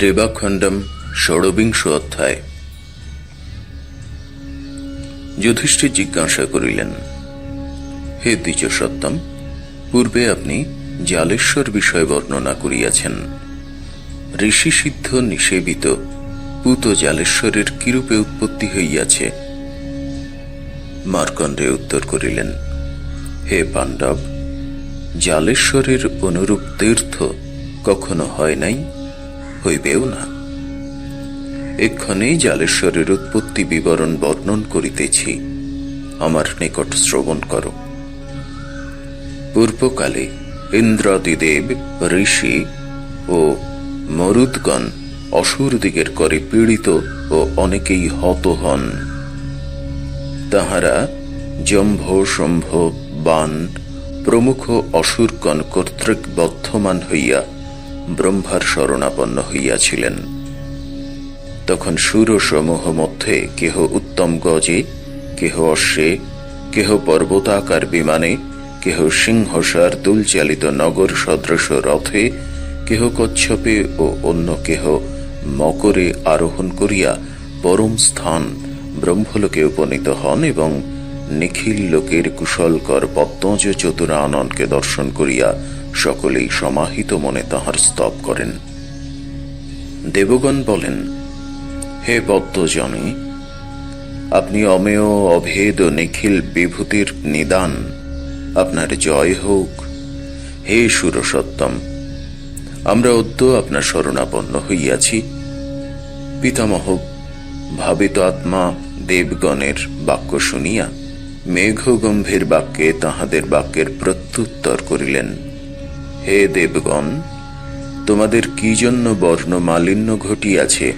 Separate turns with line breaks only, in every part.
রেবাখণ্ডম ষড়বিংশ অধ্যায়। যুধিষ্ঠির জিজ্ঞাসা করিলেন, হে দ্বিজ সত্যম পূর্বে আপনি জালেশ্বর বিষয় বর্ণনা করিয়াছেন। ঋষি সিদ্ধ নিষেবিত পুত জালেশ্বরের কিরূপে উৎপত্তি হইয়াছে? মার্কণ্ডে উত্তর করিলেন, হে পাণ্ডব, জালেশ্বরের অনুরূপ তীর্থ কখনো হয় নাই। হইবেও না। এক্ষণে জালেশ্বরের উৎপত্তি বিবরণ বর্ণন করিতেছি। আমার নিকট শ্রবণ কর। পূর্বকালে ইন্দ্রাদিদেব, ঋষি ও মরুদগণ অসুর দিগের করে পীড়িত ও অনেকেই হত হন। তাহারা জম্ভ শম্ভ বান প্রমুখ অসুরগণ কর্তৃক বদ্ধমান হইয়া ব্রহ্মার শরণাপন্ন হইয়াছিলেন। তখন সুরসমূহ মধ্যে কেহ উত্তম গজে, কেহ অশ্বে, কেহ পর্বতাকার বিমানে, কেহ সিংহসার দুলচালিত নগর সদৃশ রথে, কেহ কচ্ছপে ও অন্য কেহ মকরে আরোহণ করিয়া পরম স্থান ব্রহ্মলোকে উপনীত হন এবং নিখিল লোকের কুশলকর পদ্মজ চতুরাননকে দর্শন করিয়া সকলেই সমাহিত মনে তাহার স্তব করেন। দেবগণ বলেন, হে পদ্মজনে আপনি অমেয়, অভেদ, নিখিল বিভূতির নিদান। আপনার জয় হোক। হে সুরসত্তম, আমরা অদ্য আপনার শরণাপন্ন হইয়াছি। পিতামহ, ভাবিত আত্মা দেবগণের বাক্য শুনিয়া মেঘগম্ভীর বাক্যে তাহাদের বাক্যের প্রত্যুত্তর করিলেন। হে দেবগণ, তোমাদের কি জন্য বর্ণ মালিন্য ঘটিয়াছে?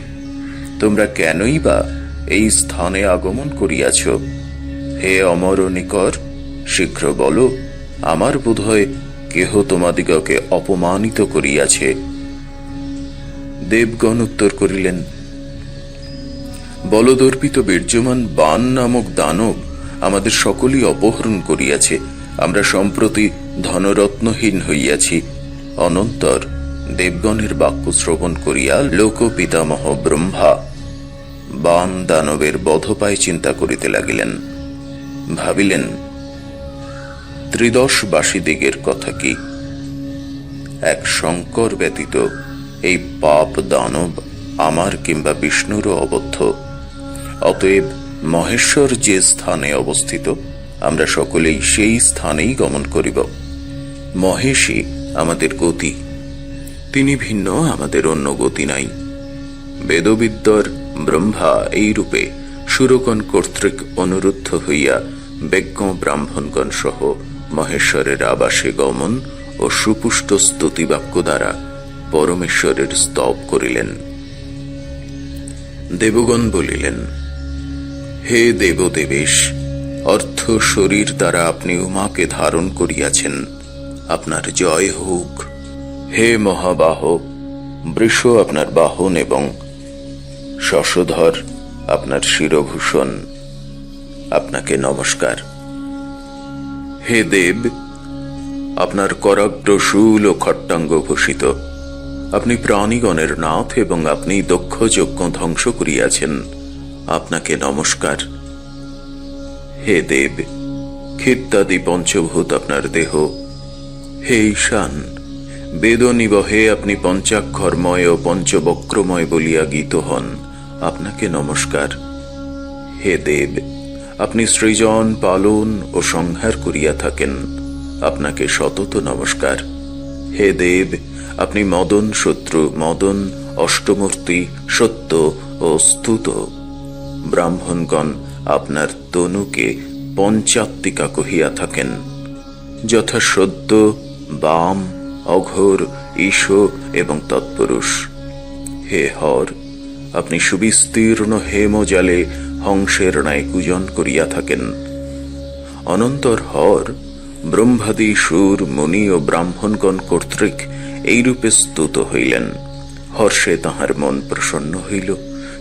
তোমরা কেনই বা এই স্থানে আগমন করিয়াছ? হে অমর নিকর শীঘ্র বলো, আমার বোধহয় কেহ তোমাদিগকে অপমানিত করিয়াছে। দেবগণ উত্তর করিলেন, বলদর্পিত বীর্যমান বান নামক দানব আমাদের সকলই অপহরণ করিয়াছে। আমরা সম্প্রতি ধনরত্নহীন হইয়াছি। অনন্তর দেবগণের বাক্য শ্রবণ করিয়া লোক পিতামহ ব্রহ্মা বান দানবের বধপায় চিন্তা করিতে লাগিলেন। ভাবিলেন, ত্রিদশবাসী দিগের কথা কি? এক শঙ্কর ব্যতীত এই পাপ দানব আমার কিংবা বিষ্ণুরও অবদ্ধ। অতএব মহেশ্বর যে স্থানে অবস্থিত, আমরা সকলেই সেই স্থানেই গমন করিব। মহেশই আমাদের গতি। তিনি ভিন্ন, আমাদের অন্য গতি নাই। বেদবিদ্যর ব্রহ্মা এই রূপে সুরগণ কর্তৃক অনুরুদ্ধ হইয়া বেজ্ঞ ব্রাহ্মণগণ সহ মহেশ্বরের আবাসে গমন ও সুপুষ্ট স্তুতিবাক্য দ্বারা পরমেশ্বরের স্তব করিলেন। দেবগণ বলিলেন, হে দেবদেবেশ, অর্থ শরীর দ্বারা আপনি উমাকে ধারণ করিয়াছেন। আপনার জয় হোক। হে মহাবাহ বৃষ আপনার বাহন এবং শশধর আপনার শিরভূষণ। আপনাকে নমস্কার। হে দেব, আপনার করাগ্র শূল ও খট্টাঙ্গ ভূষিত। আপনি প্রাণীগণের নাথ এবং আপনি দক্ষ যজ্ঞ ধ্বংস করিয়াছেন। আপনাকে নমস্কার। হে দেব ক্ষিত্তাদি পঞ্চভূত আপনার দেহ হে ঈশান বেদ নিবহে আপনি পঞ্চাক্ষরময় ও পঞ্চবক্রময় বলিয়া গীত হন। আপনাকে নমস্কার। হে দেব, আপনি সৃজন, পালন ও সংহার করিয়া থাকেন। আপনাকে সতত নমস্কার। হে দেব, আপনি মদন শত্রু, মদন, অষ্টমূর্তি, সত্য ও স্তুত। ব্রাহ্মণগণ আপনার তনুকে পঞ্চাত্মিকা কহিয়া থাকেন। যথা সদ্য বাম, অঘোর, ঈশ এবং তৎপুরুষ। হে হর, আপনি সুবিস্তীর্ণ হেমজালে হংসের ন্যায় পূজন করিয়া থাকেন। অনন্তর হর, ব্রহ্মাদি, সুর, মুনি ও ব্রাহ্মণগণ কর্তৃক এইরূপে স্তুত হইলেন। হর্ষে তাহার মন প্রসন্ন হইল।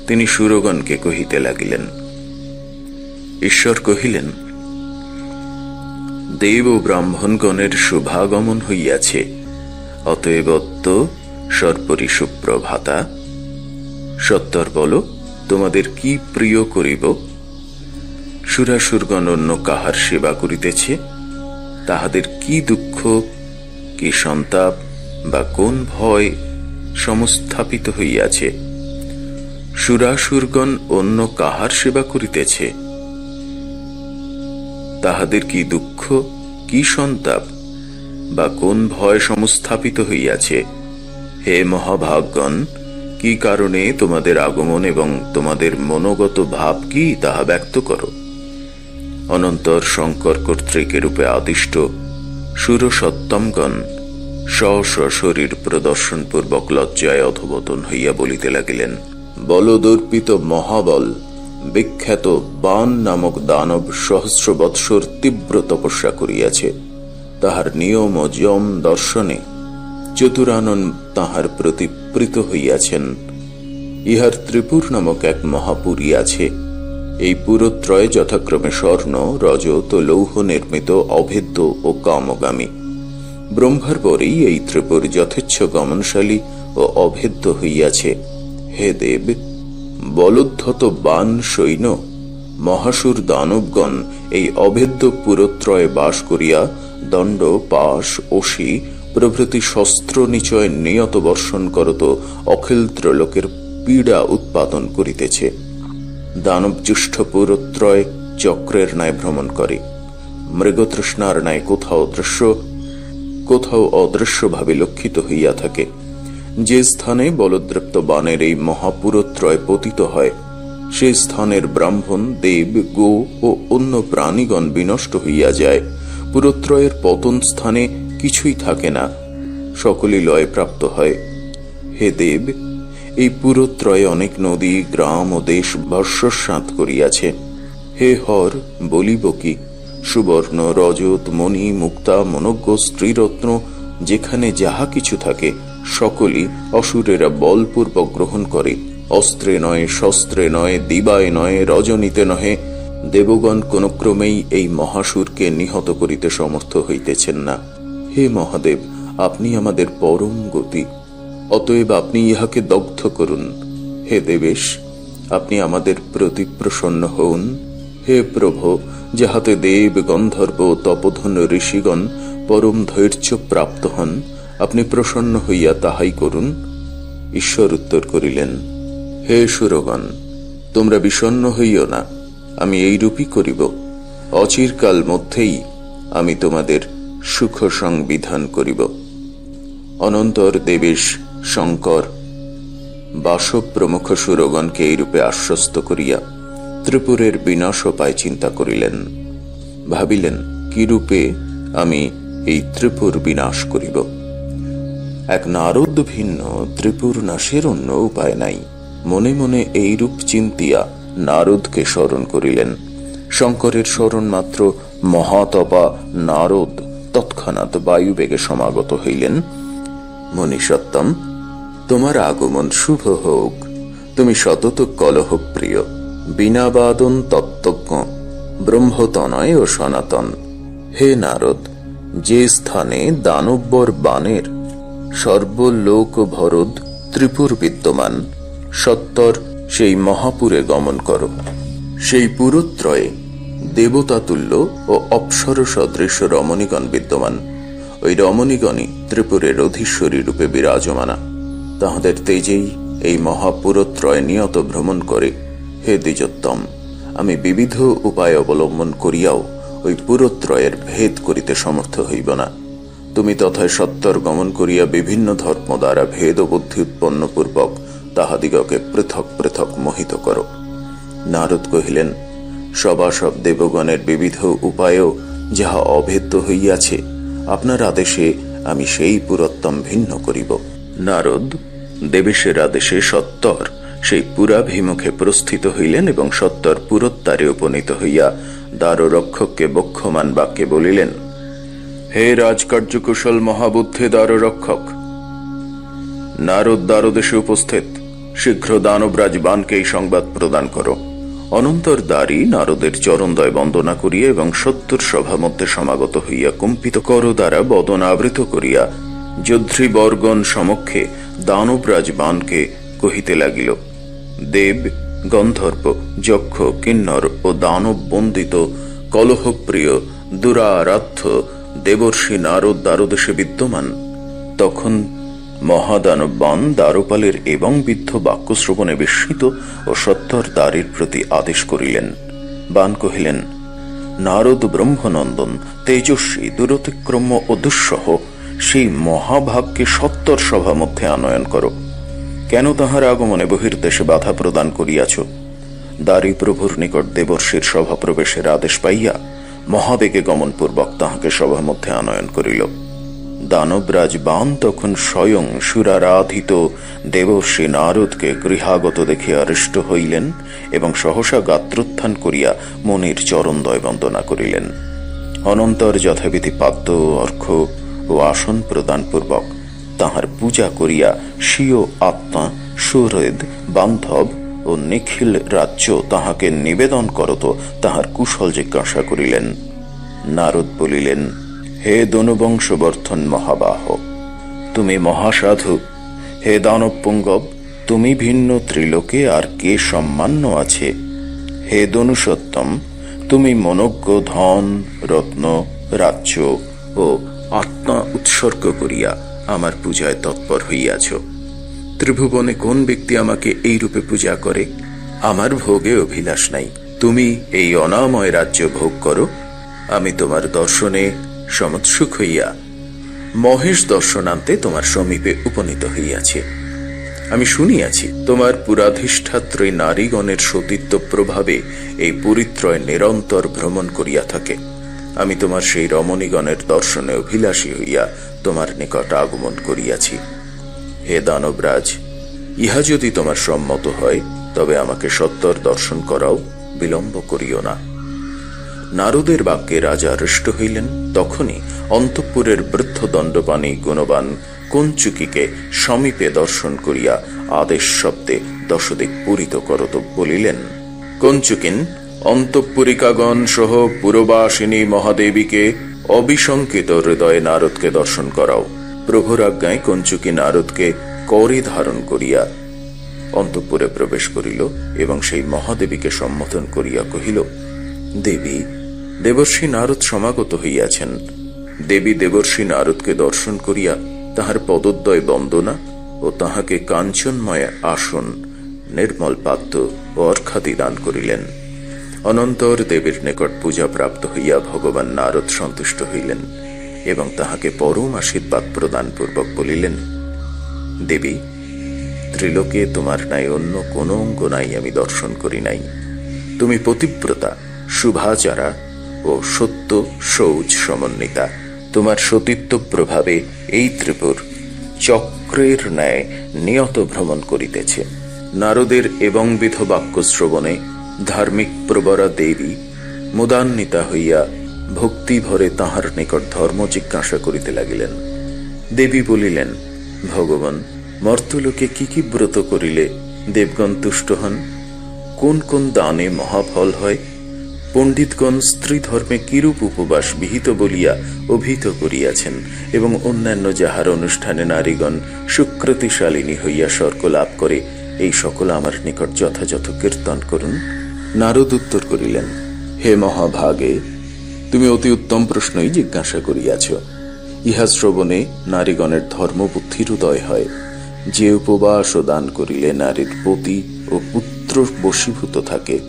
তিনি সুরগণকে কহিতে লাগিলেন, ঈশ্বর কহিলেন দেব ব্রাহ্মণগণের শুভাগমন হইয়াছে। অতএব অত্ত সর্পরি সুপ্রভাতা। সত্তর, বলো, তোমাদের কি প্রিয় করিব? সুরাসুরগণ অন্য কাহার সেবা করিতেছে? তাহাদের কি দুঃখ, কি সন্তাপ বা কোন ভয় সমস্থাপিত হইয়াছে? সুরাসুরগণ অন্য কাহার সেবা করিতেছে? তাহাদের কি দুঃখ, কি সন্তাপ? বা কোন ভয় সমস্থাপিত হইয়াছে? হে মহাভাগগণ কি কারণে তোমাদের আগমন এবং তোমাদের মনোগত ভাব কি তাহা ব্যক্ত করো? অনন্তর শঙ্কর কর্তৃক রূপে আদিষ্ট সুরসত্তমগণ স্ব শরীর প্রদর্শন পূর্বক লজ্জায় অধবতন হইয়া বলিতে লাগিলেন, বলদর্পিত মহাবল বিখ্যাত বান নামক দানব সহস্র বৎসর তীব্র তপস্যা করিয়াছে। তাহার নিয়ম ও যম দর্শনে চতুরানন তাহার প্রতি প্রীত হইয়াছেন। ইহার ত্রিপুর নামক এক মহাপুরী আছে। এই পুরত্রয় যথাক্রমে স্বর্ণ, রজত ও লৌহ নির্মিত, অভেদ্য ও কামগামী। ব্রহ্মার পরেই এই ত্রিপুর যথেচ্ছ গমনশালী ও অভেদ্য হইয়াছে। হে দেব বলোদ্ধত বান সৈন্য, মহাসুর দানবগণ এই অভেদ্য পুরত্রয়ে বাস করিয়া দণ্ড, পাশ অসি প্রভৃতি শস্ত্র নিচয় নিয়ত বর্ষণ করত, অখিল ত্রলোকের পীড়া উৎপাদন করিতেছে। দানবজুষ্ঠ পুরত্রয় চক্রের ন্যায় ভ্রমণ করে। মৃগতৃষ্ণার ন্যায় কোথাও দৃশ্য, কোথাও অদৃশ্যভাবে লক্ষিত হইয়া থাকে। যে স্থানে বলদ্রপ্ত বানের এই মহাপুরত্রয় পতিত হয়, সে স্থানের ব্রাহ্মণ, দেব, গো ও অন্য প্রাণীগণ বিনষ্ট হইয়া যায়। পুরত্রয়ের পতন স্থানে কিছুই থাকে না, সকলই লয় প্রাপ্ত হয়। হে দেব, এই পুরত্রয়ে অনেক নদী, গ্রাম ও দেশ ভস্মসাত করিয়াছে। হে হর, বলিব কি? সুবর্ণ, রজত, মণি, মুক্তা, মনজ্ঞ, স্ত্রীরত্ন, যেখানে যাহা কিছু থাকে সকলই অসুরেরা বলপূর্বক গ্রহণ করে। অস্ত্রে নয়, শস্ত্রে নয়, দিবায় নয়, রজনীতে নহে। দেবগণ কোন ক্রমেই এই মহাসুরকে নিহত করিতে সমর্থ হইতেছেন না। হে মহাদেব, আপনি আমাদের পরম গতি। অতএব আপনি ইহাকে দগ্ধ করুন। হে দেবেশ, আপনি আমাদের প্রতি প্রসন্ন হউন। হে প্রভু, যাহাতে দেব গন্ধর্ব তপধন ঋষিগণ পরম ধৈর্য প্রাপ্ত হন আপনি প্রসন্ন হইয়া তাহাই করুন। ঈশ্বর উত্তর করিলেন, হে সুরগণ, তোমরা বিষণ্ণ হইও না, আমি এইরূপই করিব। অচিরকাল মধ্যেই আমি তোমাদের সুখ সংবিধান করিব। অনন্তর দেবেশ, শঙ্কর বাসব প্রমুখ সুরগণকে এইরূপে আশ্বস্ত করিয়া ত্রিপুরের বিনাশ উপায় চিন্তা করিলেন। ভাবিলেন, কিরূপে আমি এই ত্রিপুর বিনাশ করিব? এক নারদ ভিন্ন, ত্রিপুর নাশের অন্য উপায় নাই। মনে মনে এইরূপ চিন্তিয়া নারদকে স্মরণ করিলেন। শঙ্করের স্মরণ মাত্র মহাতপা নারদ তৎক্ষণাৎ বায়ুবেগে সমাগত হইলেন। মনীষত্তম তোমার আগমন শুভ হোক। তুমি সতত কলহপ্রিয়, বিনাবাদন তত্ত্বজ্ঞ, ব্রহ্মতনয় ও সনাতন। হে নারদ, যে স্থানে দানব্বর বানের সর্বলোক ভরদ ত্রিপুর বিদ্যমান, সত্তর সেই মহাপুরে গমন করো। সেই পুরত্রয়ে দেবতাতুল্য ও অপ্সর সদৃশ রমণীগণ বিদ্যমান। ওই রমণীগণই ত্রিপুরের অধীশ্বরী রূপে বিরাজমানা। তাহাদের তেজেই এই মহাপুরত্রয় নিয়ত ভ্রমণ করে, হে দ্বিজোত্তম, আমি বিবিধ উপায় অবলম্বন করিয়াও ওই পুরত্রয়ের ভেদ করিতে সমর্থ হইব না। তুমি তথায় সত্তর গমন করিয়া বিভিন্ন ধর্ম দ্বারা ভেদ বুদ্ধি উৎপন্ন পূর্বক তাহাদিগকে পৃথক পৃথক মোহিত করো। নারদ কহিলেন সবাসব দেবগণের বিবিধ উপায়ও যাহা অভেদ্য হইয়াছে, আপনার আদেশে আমি সেই পুরোত্তম ভিন্ন করিব। নারদ, দেবেশের আদেশে সত্তর, সেই পুরাভিমুখে প্রস্থিত হইলেন এবং সত্তর পুরত্তারে উপনীত হইয়া দ্বাররক্ষককে বক্ষমান বাক্যে বলিলেন হে রাজকার্যকুশল মহাবুদ্ধে দ্বাররক্ষক নারদ দ্বারদেশে উপস্থিত, শীঘ্র দানবরাজ বানকে এই সংবাদ প্রদান করো। অনন্তর দ্বারী নারদের চরণদয় বন্দনা করিয়া এবং সত্তর সভা মধ্যে সমাগত হইয়া কম্পিত কর দ্বারা বদন আবৃত করিয়া যোদ্ধৃবর্গণ সমক্ষে দানবরাজ বানকে কহিতে লাগিল, দেব, গন্ধর্ব, যক্ষ, কিন্নর ও দানব বন্দিত কলহপ্রিয়, দুরারাধ্য দেবর্ষি নারদ দ্বারদেশে বিদ্যমান, তখন মহাদানবান দ্বারপালের এবং বিদ্ধ বাক্য শ্রবণে বিস্মিত ও সত্তর দ্বারের প্রতি আদেশ করিলেন। বান কহিলেন, নারদ ব্রহ্মনন্দন, তেজস্বী দূরতিক্রম ও দুঃসহ, সেই মহাভাগকে সত্তর সভা মধ্যে আনয়ন করো। কেন তাহার আগমনে বহির্দেশে বাধা প্রদান করিয়াছ? দ্বারী প্রভুর নিকট দেবর্ষীর সভা প্রবেশের আদেশ পাইয়া মহাবেগে গমনপূর্বক তাহাকে সভা মধ্যে আনয়ন করিল। দানবরাজ বান তখন স্বয়ং সুরারাধিত দেবর্ষী নারদকে গৃহাগত দেখিয়া হৃষ্ট হইলেন এবং সহসা গাত্রোত্থান করিয়া মনির চরণদয় বন্দনা করিলেন। অনন্তর যথাবিধি পাদ্য অর্ঘ ও আসন প্রদানপূর্বক তাহার পূজা করিয়া স্বীয় আত্মা, সুহৃদ, বান্ধব ও নিখিল রাজ্য তাহাকে নিবেদন করত, তাহার কুশল জিজ্ঞাসা করিলেন। নারদ বলিলেন, হে দনুবংশবর্ধন মহাবাহ, তুমি মহাসাধু। হে দানব পুঙ্গব তুমি ভিন্ন ত্রিলোকে আর কে সম্মান্য আছে? হে দনুসত্তম, তুমি মনজ্ঞ ধন, রত্ন, রাজ্য ও আত্মা উৎসর্গ করিয়া আমার পূজায় তৎপর হইয়াছ। ত্রিভুবনে কোন ব্যক্তি আমাকে এই রূপে পূজা করে? আমার ভোগে অভিলাষ নাই। তুমি এই অনাময় রাজ্য ভোগ করো। আমি তোমার দর্শনে সমৎসুখ হইয়া মহেশ দর্শনান্তে তোমার সমীপে উপনীত হইয়াছি। আমি শুনিয়াছি, তোমার পুরাধিষ্ঠাত্রী নারীগণের সতীত্ব প্রভাবে এই পরিত্রয় নিরন্তর ভ্রমণ করিয়া থাকে। আমি তোমার সেই রমণীগণের দর্শনে অভিলাষী হইয়া তোমার নিকট আগমন করিয়াছি। হে দানবরাজ, ইহা যদি তোমার সম্মত হয়, তবে আমাকে সত্তর দর্শন করাও, বিলম্ব করিও না। নারদের বাক্যে রাজা হৃষ্ট হইলেন, তখনই অন্তঃপুরের বৃদ্ধ দণ্ডপাণী গুণবান কঞ্চুকিকে সমীপে দর্শন করিয়া আদেশ শব্দে দশদিক পূরিত করত বলিলেন কঞ্চুকিন, অন্তঃপুরিকাগণ সহ পুরবাসিনী মহাদেবীকে অবিশঙ্কিত হৃদয়ে নারদকে দর্শন করাও। প্রভুর আজ্ঞায় কঞ্চুকি নারদকে করে ধারণ করিয়া অন্তঃপুরে প্রবেশ করিল এবং সেই মহাদেবীকে সম্বোধন করিয়া কহিল, দেবী, দেবর্ষী নারদ সমাগত হইয়াছেন। দেবী দেবর্ষী নারদকে দর্শন করিয়া তাহার পদদ্বয় বন্দনা ও তাহাকে কাঞ্চনময় আসন, নির্মল পাত্র ও অর্ঘাদি দান করিলেন। অনন্তর দেবীর নিকট পূজা প্রাপ্ত হইয়া ভগবান নারদ সন্তুষ্ট হইলেন। এবং তাহাকে পরম আশীর্বাদ প্রদান পূর্বক বলিলেন, দেবী, ত্রিলোকে তোমার নাই অন্য কোন অঙ্গ নাই, আমি দর্শন করি নাই। তুমি পতিব্রতা, শুভাচারা ও সত্য শৌচ সমন্বিতা। তোমার সতীত্ব প্রভাবে এই ত্রিপুর চক্রের ন্যায় নিয়ত ভ্রমণ করিতেছে। নারদের এবং বিধ বাক্য শ্রবণে ধার্মিক প্রবরা দেবী মুদান্বিতা হইয়া ভক্তি ভরে তাহার নিকট ধর্ম জিজ্ঞাসা করিতে লাগিলেন। দেবী বলিলেন, ভগবান, মর্তলোকে কি কি ব্রত করিলে দেবগণ তুষ্ট হন? কোন কোন দানে মহাফল হয়? পণ্ডিতগণ স্ত্রী ধর্মে কিরূপ উপবাস বিহিত বলিয়া অভিহিত করিয়াছেন এবং অন্যান্য যাহার অনুষ্ঠানে নারীগণ সুকৃতিশালিনী হইয়া স্বর্গ লাভ করে, এই সকল আমার নিকট যথাযথ কীর্তন করুন? নারদ উত্তর করিলেন, হে মহাভাগে তুমি অতি উত্তম প্রশ্নই জিজ্ঞাসা করিয়াছ। ইহা শ্রবণে নারীগণের ধর্মবুদ্ধির উদয় হয়। যে উপবাস দান করিলে নারীর পতি ও পুত্র বশীভূত থাকে।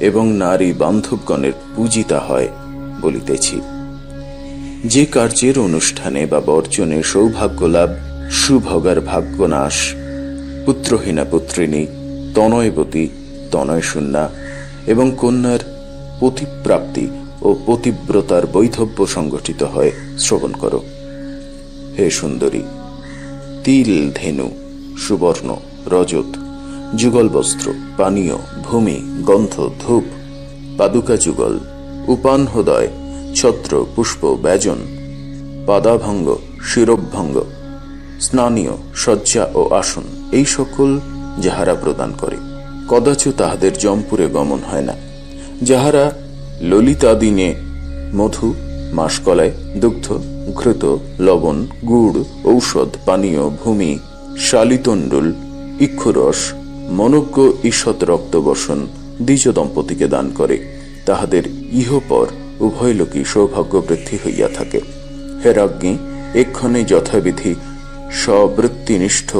এবং নারী বান্ধবগণের পূজিতা হয় বলিতেছি। যে কার্যের অনুষ্ঠানে বা বর্জনে সৌভাগ্য লাভ, সুভগার ভাগ্যনাশ পুত্রহীনা পুত্রিনী তনয়বতী তনয়শূন্যা এবং কন্যার পতিপ্রাপ্তি ও পতিব্রতার বৈধব্য সংগঠিত হয়। শ্রবণ করো। হে সুন্দরী, তিল, ধেনু, সুবর্ণ, রজত, যুগল বস্ত্র, পানীয়, ভূমি, গন্ধ, ধূপ, পাদুকা যুগল উপান হৃদয়, ছত্র, পুষ্প, ব্যজন, পাদাভঙ্গ, শিরভঙ্গ, স্নানীয়, শয্যা ও আসন, এই সকল যাহারা প্রদান করে। কদাচ তাহাদের জমপুরে গমন হয় না। যাহারা ললিতাদিনে মধু মাসকলায় দুগ্ধ, ঘৃত, লবণ, গুড়, ঔষধ, পানীয়, ভূমি, শালিতণ্ডুল, ইক্ষুরস, মনজ্ঞ ঈষৎ রক্তবর্ষণ দ্বিজ দম্পতিকে দান করে। তাহাদের ইহপর উভয় লোকই সৌভাগ্য বৃদ্ধি হইয়া থাকে। হে রাজ্ঞী, এক্ষণে যথাবিধি সবৃত্তিনিষ্ঠ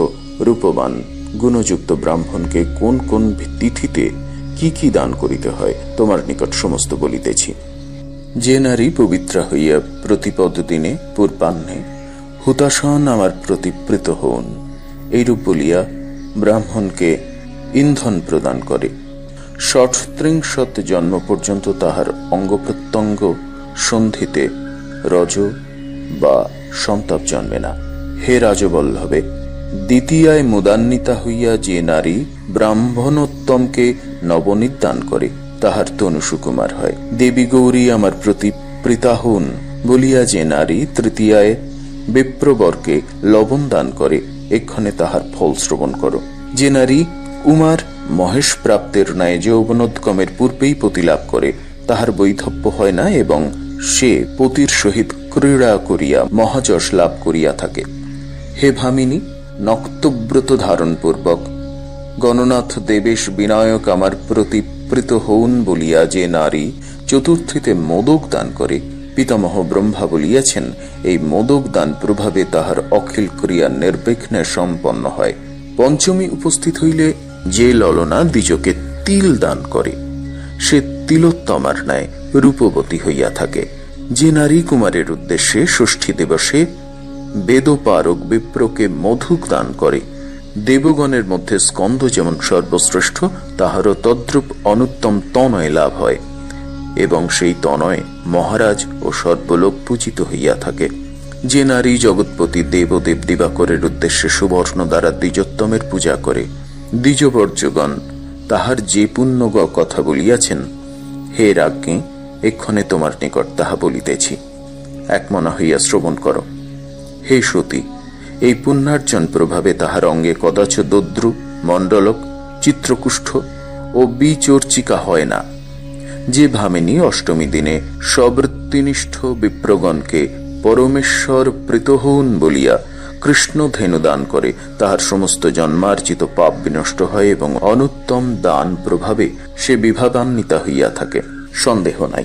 রূপবান গুণযুক্ত ব্রাহ্মণকে কোন কোন তিথিতে কি কি দান করিতে হয়, তোমার নিকট সমস্ত বলিতেছি। যে নারী পবিত্রা হইয়া প্রতিপদ দিনে পূর্বাহ্নে হুতাসন আমার প্রতিপ্রীত হন এইরূপ বলিয়া ব্রাহ্মণকে ইন্ধন প্রদান করে। ষটত্রিংশত জন্ম পর্যন্ত তাহার অঙ্গ প্রত্যঙ্গ সন্ধিতে রজ বা সন্তাপ জন্মে না। হে রাজবল্লভে, দ্বিতীয়ায় মুদান্বিতা হইয়া যে নারী ব্রাহ্মণোত্তমকে নবনীত দান করে, তাহার তনু সুকুমার হয়। দেবী গৌরী আমার প্রতি প্রীতাহুন বলিয়া যে নারী তৃতীয়ায় বিপ্রবরকে লবণ দান করে, এক্ষণে তাহার ফল শ্রবণ করো। যে নারী উমার মহেশ প্রাপ্তের ন্যায় যৌবনোদ্গমের পূর্বেই প্রতিলাভ করে, তাহার বৈধব্য হয় না এবং সে পতির সহিত ক্রীড়া করিয়া মহাযশ লাভ করিয়া থাকে। হে ভামিনী, নক্তব্রত ধারণ পূর্বক গণনাথ দেবেশ বিনায়ক আমার প্রতি প্রীত হউন বলিয়া যে নারী চতুর্থীতে মোদক দান করে, পিতামহ ব্রহ্মা বলিয়াছেন, এই মোদক দান প্রভাবে তাহার অখিল ক্রিয়া নির্বিঘ্নে সম্পন্ন হয়। পঞ্চমী উপস্থিত হইলে যে ললনা দ্বিজকে তিল দান করে, সে তিলোত্তমার ন্যায় রূপবতী হইয়া থাকে। যে নারী কুমারের উদ্দেশ্যে ষষ্ঠী দিবসে বেদপারক বিপ্রকে মধুক দান করে দেবগণের মধ্যে স্কন্দ যেমন সর্বশ্রেষ্ঠ, তাহারও তদ্রূপ অনুত্তম তনয় লাভ হয়, এবং সেই তনয় মহারাজ ও সর্বলোক পূজিত হইয়া থাকে। যে নারী জগৎপতি দেবদেব দিবাকরের উদ্দেশ্যে সুবর্ণ দ্বারা দ্বিজোত্তমের পূজা করে দ্বিজবর্যগণ তাহার যে পুণ্য কথা বলিয়াছেন, হে রাজ্ঞী, এক্ষণে তোমার নিকট তাহা বলিতেছি। একমনা হইয়া শ্রবণ করো। হে সতী এই পুণ্যার্জন প্রভাবে তাহার অঙ্গে কদাচ দদ্রু, মণ্ডলক, চিত্রকুষ্ঠ ও বিচর্চিকা হয় না। যে ভামিনী অষ্টমী দিনে সবৃত্তিনিষ্ঠ বিপ্রগণকে পরমেশ্বর প্রীতহন বলিয়া কৃষ্ণ ধেনু দান করে, তাহার সমস্ত জন্মার্জিত পাপ বিনষ্ট হয় এবং অনুত্তম দান প্রভাবে সে বিভাবান্বিতা হইয়া থাকে। সন্দেহ নাই।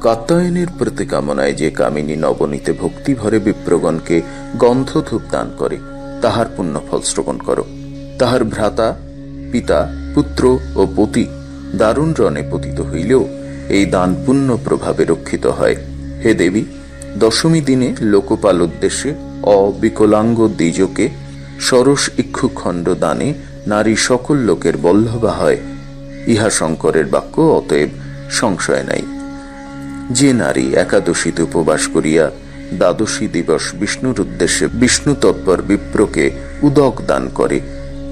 কাত্যায়নের প্রতিকামনায় যে কামিনী নবনীতে ভক্তি ভরে বিপ্রগণকে গন্ধধূপ দান করে, তাহার পুণ্য ফল শ্রবণ করো। তাহার ভ্রাতা, পিতা, পুত্র ও পতি দারুণ রণে পতিত হইলেও এই দান পুণ্য প্রভাবে রক্ষিত হয়। হে দেবী, দশমী দিনে লোকপাল উদ্দেশ্যে অবিকলাঙ্গ দ্বিজকে সরস ইক্ষুখণ্ড দানে নারী সকল লোকের বল্লভা হয়। ইহা শঙ্করের বাক্য, অতএব সংশয় নাই। যে নারী একাদশীতে উপবাস করিয়া দ্বাদশী দিবস বিষ্ণুর উদ্দেশ্যে বিষ্ণু তৎপর বিপ্রকে উদক দান করে,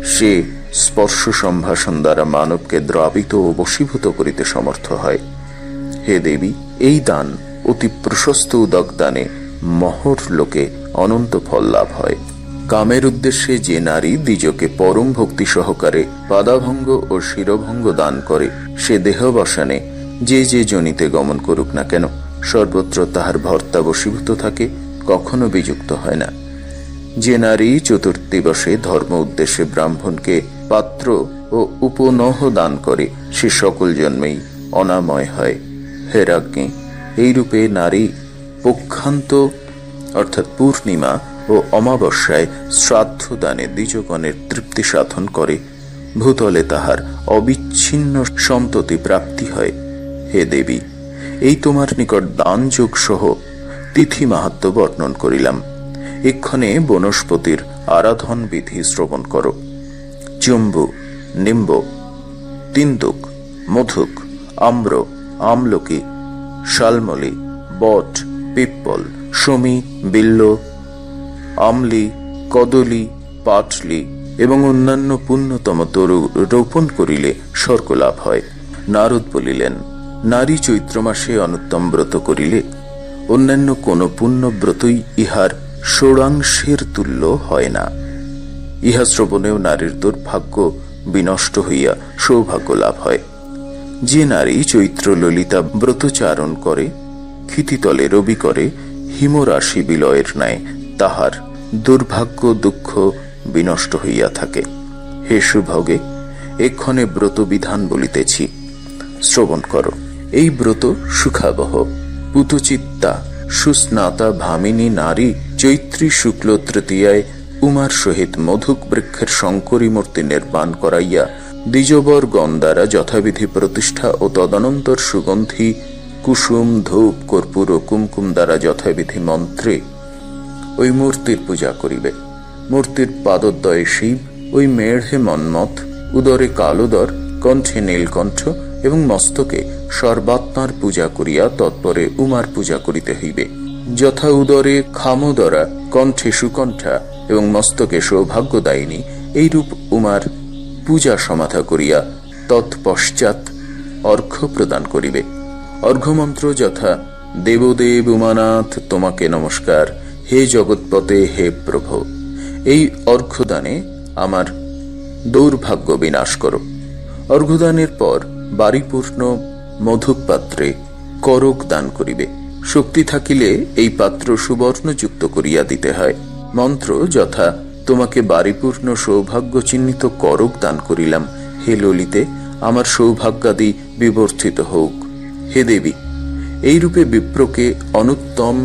সে স্পর্শ সম্ভাষণ দ্বারা মানবকে দ্রাবিত ও বশীভূত করিতে সমর্থ হয়। হে দেবী, এই দান অতি প্রশস্ত উদক দানে মহর লোকে অনন্ত ফল লাভ হয়। কামের উদ্দেশ্যে যে নারী দ্বিজকে পরম ভক্তি সহকারে পাদাভঙ্গ ও শিরভঙ্গ দান করে, সে দেহবসানে যে যে জনিতে গমন করুক না কেন, সর্বত্র তাহার ভর্তা বশীভূত থাকে, কখনো বিযুক্ত হয় না। যে নারী চতুর্থিবসে ধর্ম উদ্দেশ্যে ব্রাহ্মণকে পাত্র ও উপনহ দান করে, সে সকল জন্মেই অনাময় হয়। হে রাজ্ঞী, এইরূপে নারী পক্ষান্ত, অর্থাৎ পূর্ণিমা ও অমাবস্যায় শ্রাদ্ধ দানে দ্বিজগণের তৃপ্তি সাধন করে, ভূতলে তাহার অবিচ্ছিন্ন সন্ততি প্রাপ্তি হয়। হে দেবী, এই তোমার নিকট দানযোগ সহ তিথি মাহাত্ম বর্ণন করিলাম। এক্ষণে বনস্পতির আরাধন বিধি শ্রবণ করো। জম্বু নিম্ব, তিন্দুক, মধুক, আম্র, আমলকি, শালমলি, বট, পিপ্পল, সমী, বিল্ল, আমলি, কদলি, পাটলি এবং অন্যান্য পুণ্যতম তরু রোপণ করিলে স্বর্গ লাভ হয়। নারদ বলিলেন নারী চৈত্র মাসে অনুত্তম ব্রত করিলে অন্যান্য কোন পুণ্য ব্রতই ইহার ষোড়াংশের তুল্য হয় না। ইহা শ্রবণেও নারীর দুর্ভাগ্য বিনষ্ট হইয়া সৌভাগ্য লাভ হয়। যে নারী চৈত্র ললিতা ব্রতচারণ করে, ক্ষিতিতলে রবি করে, হিমরাশি বিলয়ের ন্যায় তাহার দুর্ভাগ্য দুঃখ বিনষ্ট হইয়া থাকে। হে সুভগে, এক্ষণে ব্রত বিধান বলিতেছি, শ্রবণ করো। এই ব্রত সুখাবহ। পুতচিত্তা, সুস্নাতা ভামিনী নারী, চৈত্রী শুক্ল তৃতীয়ায় উমার সহিত মধুক বৃক্ষের শঙ্করী মূর্তি নির্মাণ করাইয়া দ্বিজবর দ্বারা যথাবিধি প্রতিষ্ঠা ও তদনন্তর সুগন্ধি, কুসুম, ধূপ, কর্পূর ও কুমকুম দ্বারা যথাবিধি মন্ত্রে ওই মূর্তির পূজা করিবে। মূর্তির পাদদ্বয়ে শিব, ওই মেঢ়ে মন্মথ, উদরে কালোদর, কণ্ঠে নীলকণ্ঠ এবং মস্তকে সর্বাত্মার পূজা করিয়া তৎপরে উমার পূজা করিতে হইবে। যথা উদরে খামোদরা, কণ্ঠে সুকণ্ঠা এবং মস্তকে সৌভাগ্যদায়িনী, এইরূপ উমার পূজা সমাধা করিয়া তৎপশ্চাৎ অর্ঘ্য প্রদান করিবে। অর্ঘ্যমন্ত্র যথা, দেবদেব উমানাথ, তোমাকে নমস্কার। হে জগৎপতে হে প্রভ। এই অর্ঘ্যদানে আমার দৌর্ভাগ্য বিনাশ করো। অর্ঘ্যদানের পর বাড়িপূর্ণ মধুক পাত্রে করক দান করিবে। শক্তি থাকিলে এই পাত্র সুবর্ণযুক্ত করিয়া দিতে হয়। মন্ত্র যথা, তোমাকে বাড়িপূর্ণ সৌভাগ্য চিহ্নিত করক দান করিলাম। হে ললিতে, আমার সৌভাগ্যাদি বিবর্ধিত হোক হে দেবী, এইরূপে বিপ্রকে অনুত্তম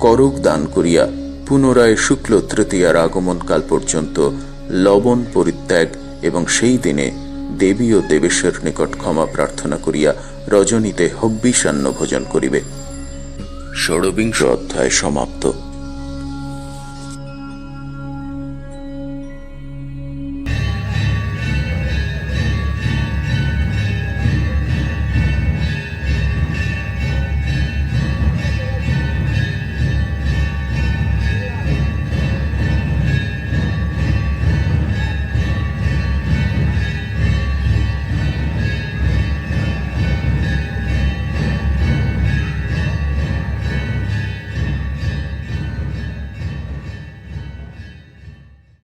করক দান করিয়া পুনরায় শুক্ল তৃতীয়ার আগমনকাল পর্যন্ত লবণ পরিত্যাগ এবং সেই দিনে দেবী ও দেবেশ্বর নিকট ক্ষমা প্রার্থনা করিয়া রজনীতে হব্বিষান্ন ভোজন করিবে। ষড়বিংশ অধ্যায় সমাপ্ত।